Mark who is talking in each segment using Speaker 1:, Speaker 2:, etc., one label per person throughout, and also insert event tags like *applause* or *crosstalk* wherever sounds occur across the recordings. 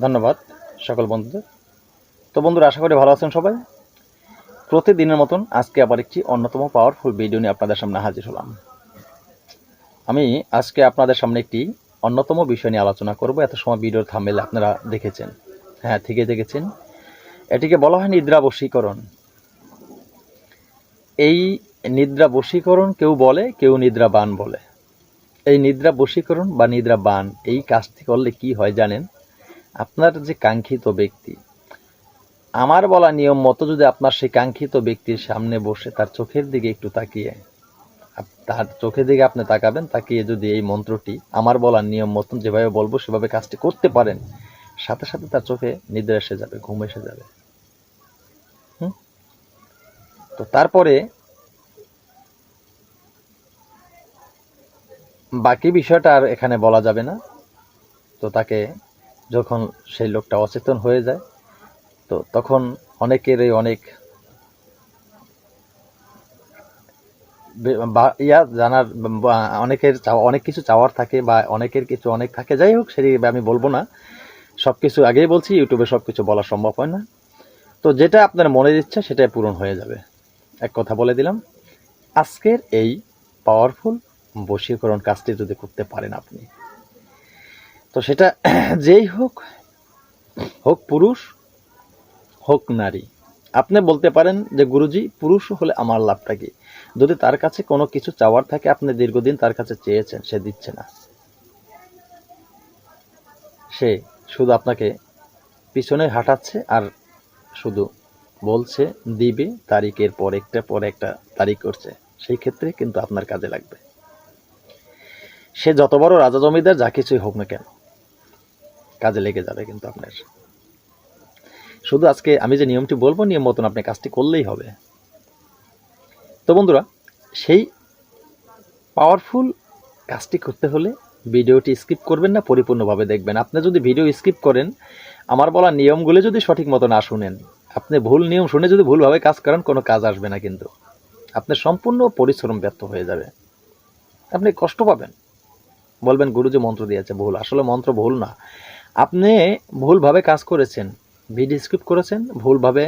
Speaker 1: ধন্যবাদ সকল বন্ধুদের। তো বন্ধুরা, আশা করি ভালো আছেন সবাই। প্রতিদিনের মতন আজকে আবার একটি অন্যতম পাওয়ারফুল ভিডিও নিয়ে আপনাদের সামনে হাজির হলাম। আমি আজকে আপনাদের সামনে একটি অন্যতম বিষয় নিয়ে আলোচনা করব। এত সময় ভিডিওর থামেলে আপনারা দেখেছেন। হ্যাঁ ঠিকই দেখেছেন। এটিকে বলা হয় নিদ্রা বশীকরণ। এই নিদ্রা বশীকরণ কেউ বলে, কেউ নিদ্রা বান বলে। এই নিদ্রা বশীকরণ বা নিদ্রা বান, এই কাজটি করলে কি হয় জানেন? আপনার যে কাঙ্ক্ষিত ব্যক্তি, আমার বলা নিয়ম মতো যদি আপনার সেই কাঙ্ক্ষিত ব্যক্তির সামনে বসে তার চোখের দিকে একটু তাকিয়ে তার চোখের দিকে আপনি তাকাবেন, তাকিয়ে যদি এই মন্ত্রটি আমার বলা নিয়ম মতন যেভাবে বলব সেভাবে কাজটি করতে পারেন, সাথে সাথে তার চোখে নিদ্রা এসে যাবে, ঘুম এসে যাবে? তো তারপরে বাকি বিষয়টা আর এখানে বলা যাবে না তো তাকে যখন সেই লোকটা অচেতন হয়ে যায়, তো তখন অনেকেরই অনেক বা- ইয়া জানার অনেকের অনেক কিছু চাওয়ার থাকে বা অনেকের কিছু অনেক থাকে। যাই হোক, সেটি আমি বলব না। সব কিছু আগেই বলছি, ইউটিউবে সব কিছু বলা সম্ভব হয় না। তো যেটা আপনার মনের ইচ্ছা, সেটাই পূরণ হয়ে যাবে। এক কথা বলে দিলাম। আজকের এই পাওয়ারফুল বশীকরণ কাজটি যদি করতে পারেন আপনি তো সেটা *clears throat* যেই হোক হোক পুরুষ, হোক নারী। আপনি বলতে পারেন যে, গুরুজি, পুরুষ হলে আমার লাভটা কি? যদি তার কাছে কোনো কিছু চাওয়ার থাকে, আপনি দীর্ঘদিন তার কাছে চেয়েছেন, সে দিচ্ছে না। সে শুধু আপনাকে পিছনে হাঁটাচ্ছে আর শুধু বলছে, দিবে তারিখের পর একটা পর একটা তারিখ করছে। সেই ক্ষেত্রে কিন্তু আপনার কাজে লাগবে। সে যত বড় রাজা জমিদার যা কিছুই হোক না কেন কাজে লেগে যাবে কিন্তু আপনার। শুধু আজকে আমি যে নিয়মটি বলব, নিয়ম মতন আপনি কাজটি করলেই হবে। তো বন্ধুরা, সেই পাওয়ারফুল কাজটি করতে হলে ভিডিওটি স্কিপ করবেন না, পরিপূর্ণভাবে দেখবেন। আপনি যদি ভিডিও স্কিপ করেন, আমার বলা নিয়মগুলো যদি সঠিক মতো না শুনেন, আপনি ভুল নিয়ম শুনে যদি ভুলভাবে কাজ করেন, কোনো কাজ আসবে না কিন্তু। আপনার সম্পূর্ণ পরিশ্রম ব্যর্থ হয়ে যাবে। আপনি কষ্ট পাবেন। বলবেন, গুরুজি মন্ত্র দিয়েছে ভুল। আসলে মন্ত্র ভুল না। আপনি ভুলভাবে কাজ করেছেন ভিডিও স্ক্রিপ্ট করেছেন, ভুলভাবে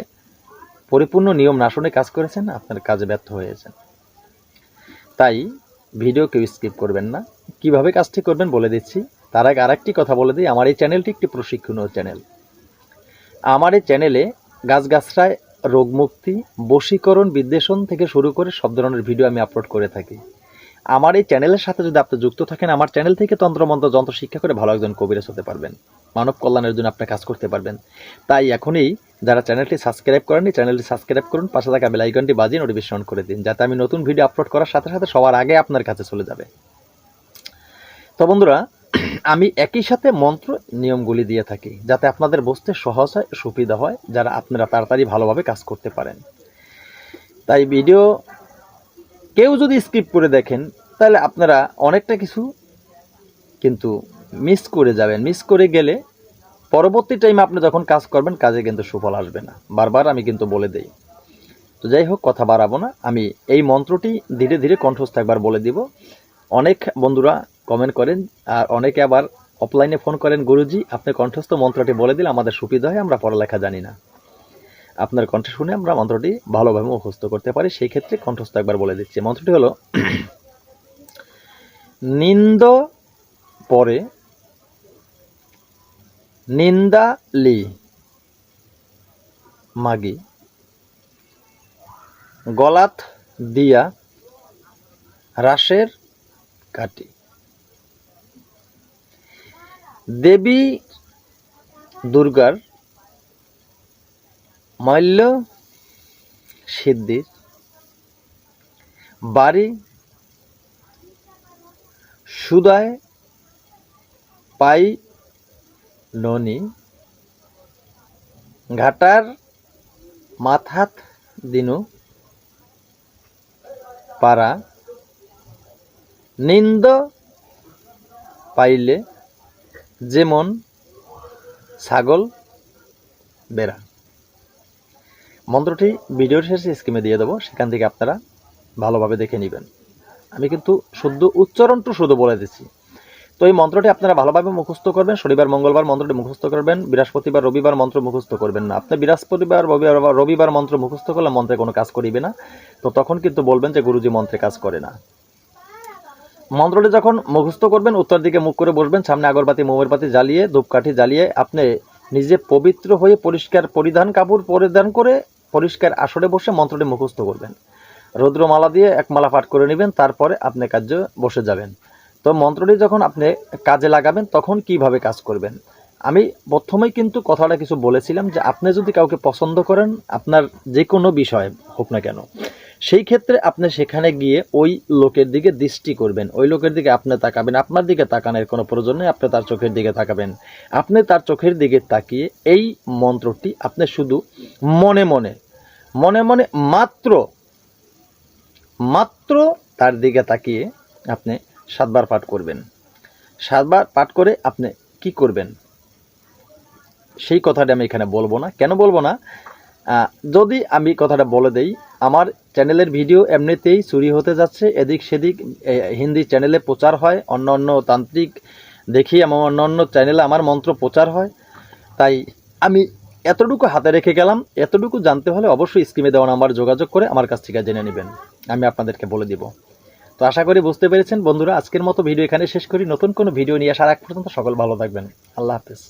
Speaker 1: পরিপূর্ণ নিয়ম না শুনে কাজ করেছেন, আপনার কাজে ব্যর্থ হয়েছেন তাই ভিডিও কেউ স্কিপ করবেন না। কীভাবে কাজটি করবেন বলে দিচ্ছি। তার আগে আরেকটি কথা বলে দিই। আমার এই চ্যানেলটি একটি প্রশিক্ষণীয় চ্যানেল। আমার এই চ্যানেলে গাছগাছরায় রোগমুক্তি, বশীকরণ, বিদ্বেষণ থেকে শুরু করে সব ধরনের ভিডিও আমি আপলোড করে থাকি। আমার এই চ্যানেলের সাথে যদি আপনি যুক্ত থাকেন, আমার চ্যানেল থেকে তন্ত্রমন্ত্র, যন্ত্র শিক্ষা করে ভালো একজন কবিরাজ হতে পারবেন। মানব কল্যাণের জন্য আপনি কাজ করতে পারবেন। তাই এখনই যারা চ্যানেলটি সাবস্ক্রাইব করেননি, চ্যানেলটি সাবস্ক্রাইব করুন, পাশে থাকা বেল আইকনটি বাজিয়ে নোটিফিকেশন করে দিন, যাতে আমি নতুন ভিডিও আপলোড করার সাথে সাথে সবার আগে আপনার কাছে চলে যাবে। তো বন্ধুরা, আমি একই সাথে মন্ত্র নিয়মগুলি দিয়ে থাকি, যাতে আপনাদের বুঝতে সহজ হয়, সুবিধা হয়, যারা আপনারা তাড়াতাড়ি ভালোভাবে কাজ করতে পারেন। তাই ভিডিও কেউ যদি স্কিপ করে দেখেন, তাহলে আপনারা অনেকটা কিছু কিন্তু মিস করে যাবেন। মিস করে গেলে পরবর্তী টাইমে আপনি যখন কাজ করবেন, কাজে কিন্তু সুফল আসবে না। বারবার আমি কিন্তু বলে দেই। তো যাই হোক, কথা বাড়াবো না। আমি এই মন্ত্রটি ধীরে ধীরে কণ্ঠস্থ একবার বলে দিব। অনেক বন্ধুরা কমেন্ট করেন, আর অনেকে আবার অফলাইনে ফোন করেন, গুরুজি, আপনি কণ্ঠস্থ মন্ত্রটি বলে দিলে আমাদের সুবিধা হয়, আমরা পড়ালেখা জানি না। আপনার কণ্ঠে শুনে আমরা মন্ত্রটি ভালোভাবে মুখস্থ করতে পারি। সেই ক্ষেত্রে কণ্ঠস্থ একবার বলে দিচ্ছি। মন্ত্রটি হলো, নিন্দ পরে নিন্দালি মাগি, গলাত দিয়া রাসের কাটি। দেবী দুর্গার মাল্য সিদ্ধির বাড়ি সুদায় পাই ননি ঘাটার মাথাত দিনু পারা নিন্দ পাইলে যেমন ছাগল বেড়া। মন্ত্রটি ভিডিওর শেষে স্কিমে দিয়ে দেবো, সেখান থেকে আপনারা ভালোভাবে দেখে নেবেন। আমি কিন্তু শুদ্ধ উচ্চারণটা শুধু বলে দিচ্ছি। তো এই মন্ত্রটি আপনারা ভালোভাবে মুখস্থ করবেন, শনিবার, মঙ্গলবার মন্ত্রটি মুখস্থ করবেন, বৃহস্পতিবার, রবিবার মন্ত্র মুখস্থ করবেন না। আপনি বৃহস্পতিবার, রবিবার রবিবার মন্ত্র মুখস্থ করলে মন্ত্রে কোনো কাজ করিবে না। তো তখন কিন্তু বলবেন যে গুরুজি মন্ত্রে কাজ করে না। মন্ত্রটি যখন মুখস্থ করবেন, উত্তর দিকে মুখ করে বসবেন, সামনে আগরবাতি, মোমের বাতি জ্বালিয়ে, ধূপকাঠি জ্বালিয়ে, আপনি নিজে পবিত্র হয়ে পরিষ্কার পরিধান কাপড় পরিধান করে পরিষ্কার আসরে বসে মন্ত্রটি মুখস্থ করবেন। রৌদ্রমালা দিয়ে এক মালা পাঠ করে নেবেন, তারপরে আপনি কার্য বসে যাবেন। তো মন্ত্রটি যখন আপনি কাজে লাগাবেন, তখন কীভাবে কাজ করবেন? আমি প্রথমেই কিন্তু কথাটা কিছু বলেছিলাম যে, আপনি যদি কাউকে পছন্দ করেন, আপনার যে কোনো বিষয় হোক না কেন, সেই ক্ষেত্রে আপনি সেখানে গিয়ে ওই লোকের দিকে দৃষ্টি করবেন। ওই লোকের দিকে আপনি তাকাবেন, আপনার দিকে তাকানোর কোনো প্রয়োজন নেই, আপনি তার চোখের দিকে তাকাবেন। আপনি তার চোখের দিকে তাকিয়ে এই মন্ত্রটি আপনি শুধু মনে মনে মনে মনে মাত্র মাত্র তার দিকে তাকিয়ে আপনি সাতবার পাঠ করবেন। সাতবার পাঠ করে আপনি কি করবেন? সেই কথাটা আমি এখানে বলব না। কেন বলব না? যদি আমি কথাটা বলে দেই, আমার চ্যানেলের ভিডিও এমনিতেই চুরি হতে যাচ্ছে। এদিক সেদিক হিন্দি চ্যানেলে প্রচার হয়, অন্য অন্য তান্ত্রিক দেখি আমার অন্য অন্য চ্যানেলে আমার মন্ত্র প্রচার হয়। তাই আমি এতটুকু হাতে রেখে গেলাম, এতটুকু জানতে হলে অবশ্যই স্ক্রিনে দেওয়া নাম্বার যোগাযোগ করে আমার কাছ থেকে জেনে নেবেন। আমি আপনাদেরকে বলে দিব। তো আশা করি বুঝতে পেরেছেন বন্ধুরা, আজকের মতো ভিডিও এখানে শেষ করি। নতুন কোনো ভিডিও নিয়ে আসার এক পর্যন্ত সকল ভালো থাকবেন। আল্লাহ হাফেজ।